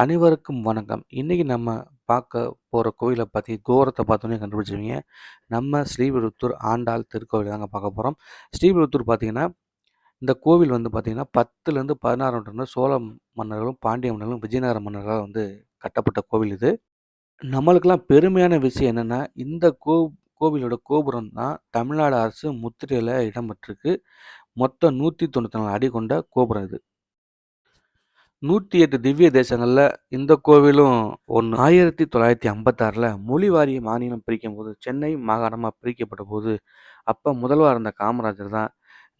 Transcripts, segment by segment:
அனைவருக்கும் வணக்கம். இன்றைக்கி நம்ம பார்க்க போகிற கோயிலை பற்றி கோபுரத்த பார்த்தோன்னே கண்டுபிடிச்சிருவீங்க. நம்ம ஸ்ரீவிருத்தூர் ஆண்டாள் திருக்கோவில் தாங்க பார்க்க போகிறோம் ஸ்ரீவிருத்தூர் பார்த்திங்கன்னா இந்த கோவில் வந்து பார்த்தீங்கன்னா 10லேருந்து 16ஆம் நூற்றாண்டுல சோழ மன்னர்களும், பாண்டிய மன்னர்களும், விஜயநகர மன்னர்களால் வந்து கட்டப்பட்ட கோவில் இது. நம்மளுக்கெல்லாம் பெருமையான விஷயம் என்னென்னா இந்த கோ கோவிலோட கோபுரம் தான் தமிழ்நாடு அரசு முத்திரையில் இடம்பெற்றிருக்கு மொத்தம் நூற்றி தொண்ணூற்றி நாலு அடி கொண்ட கோபுரம் இது. 108 திவ்ய தேசங்களில் இந்த கோவிலும் ஒன்று ஆயிரத்தி தொள்ளாயிரத்தி ஐம்பத்தாறில் மொழி வாரிய மாநிலம் பிரிக்கும் போது சென்னை மாகாணமாக பிரிக்கப்பட்ட போது அப்போ முதல்வராக இருந்த காமராஜர் தான்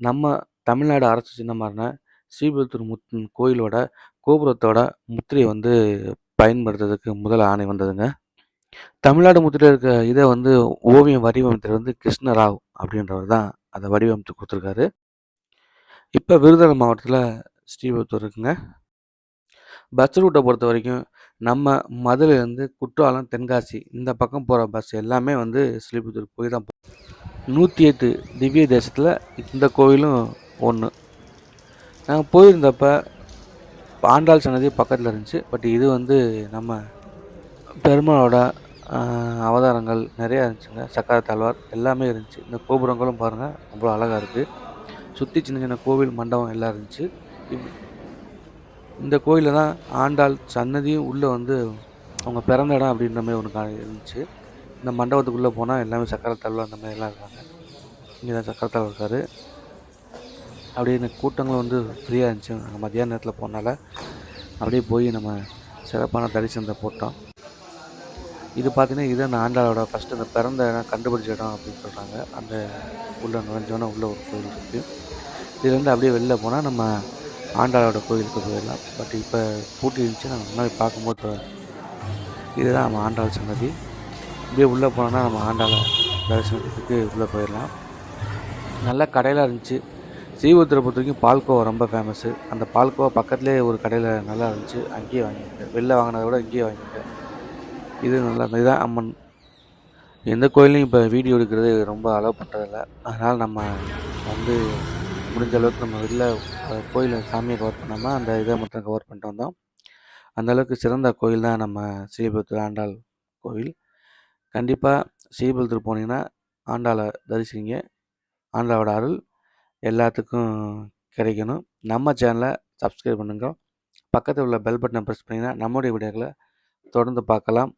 நம்ம தமிழ்நாடு அரசு சின்னமான ஸ்ரீவில்லிபுத்தூர் முத் கோயிலோட கோபுரத்தோட முத்திரையை வந்து பயன்படுத்துறதுக்கு முதல் ஆணை வந்ததுங்க. தமிழ்நாடு முத்திரையில் இருக்க இதை வந்து ஓவியம் வடிவமைத்தது வந்து கிருஷ்ணராவ் அப்படின்றவர் தான் அதை வடிவமைத்து கொடுத்துருக்காரு இப்போ விருதுநகர் மாவட்டத்தில் ஸ்ரீவில்லிபுத்தூர் இருக்குங்க. பஸ் ரூட்டை பொறுத்த வரைக்கும் நம்ம மதுரையிலேருந்து குற்றாலம், தென்காசி இந்த பக்கம் போகிற பஸ் எல்லாமே வந்து ஸ்ரீபுத்தூர் போய் தான் 108 திவ்ய தேசத்தில் இந்த கோவிலும் ஒன்று நாங்கள் போயிருந்தப்ப ஆண்டாள் சன்னதி பக்கத்தில் இருந்துச்சு. பட் இது வந்து நம்ம பெருமாளோட அவதாரங்கள் நிறையா இருந்துச்சுங்க. சக்கரத்தாழ்வார் எல்லாமே இருந்துச்சு. இந்த கோபுரங்களும் பாருங்கள் அவ்வளோ அழகாக இருக்குது சுற்றி சின்ன சின்ன கோவில், மண்டபம் எல்லாம் இருந்துச்சு. இந்த கோயில்ல தான் ஆண்டாள் சன்னதியும் உள்ளே வந்து அவங்க பிறந்த இடம் அப்படின்ற மாதிரி ஒன்று இருந்துச்சு. இந்த மண்டபத்துக்குள்ளே போனால் எல்லாமே சக்கரத்தாழ்வு அந்த மாதிரிலாம் இருக்காங்க. இங்கே தான் சக்கரத்தாழ்வு இருக்கார் அப்படியே இந்த கூட்டங்களும் வந்து ஃப்ரீயாக இருந்துச்சு. நாங்கள் மதியான நேரத்தில் போனனால, அப்படியே போய் நம்ம சிறப்பான தரிசனத்தை போட்டோம். இது பார்த்திங்கன்னா இது அந்த ஆண்டாளோட ஃபஸ்ட்டு அந்த பிறந்த இடம், கண்டுபிடிச்ச இடம் அப்படின்னு சொல்கிறாங்க அந்த உள்ள நுழைஞ்சோன்னா உள்ள ஒரு கோயில் இருக்குது இதுலேருந்து அப்படியே வெளில போனால் நம்ம ஆண்டாளோட கோயிலுக்கு போயிடலாம். பட் இப்போ பூட்டி இருந்துச்சு. நம்ம முன்னாடி பார்க்கும்போது இதுதான் நம்ம ஆண்டாள் சன்னதி. இப்படியே உள்ளே போனோம்னா நம்ம ஆண்டாளை தரிசனத்துக்கு உள்ளே போயிடலாம் நல்ல கடையெல்லாம் இருந்துச்சு. ஸ்ரீவத்திரை பொறுத்த வரைக்கும் பால்கோவா ரொம்ப ஃபேமஸு. அந்த பால்கோவா பக்கத்துலேயே ஒரு கடையில் நல்லா இருந்துச்சு. அங்கேயே வாங்கிட்டேன் வெளில வாங்கினதை விட இங்கேயே வாங்கிட்டேன் இது நல்லா இதுதான் அம்மன். எந்த கோயிலையும் இப்போ வீடியோ எடுக்கிறது ரொம்ப அலோவ் பண்ணுறதில்ல அதனால் நம்ம வந்து முடிஞ்ச அளவுக்கு நம்ம வீட்டில் கோயில் சாமியை கவர் பண்ணாமல் அந்த இதை மட்டும் கவர் பண்ணிட்டு வந்தோம். அந்த அளவுக்கு சிறந்த கோயில் தான் நம்ம ஸ்ரீபுரத்தில் ஆண்டாள் கோவில். கண்டிப்பாக ஸ்ரீபுரத்தில் போனீங்கன்னா, ஆண்டாளை தரிசிங்க. ஆண்டாளோட அருள் எல்லாத்துக்கும் கிடைக்கணும். நம்ம சேனலை சப்ஸ்கிரைப் பண்ணுங்க. பக்கத்தில் உள்ள பெல் பட்டனை ப்ரெஸ் பண்ணிங்கன்னா நம்முடைய வீடியோக்களை தொடர்ந்து பார்க்கலாம்.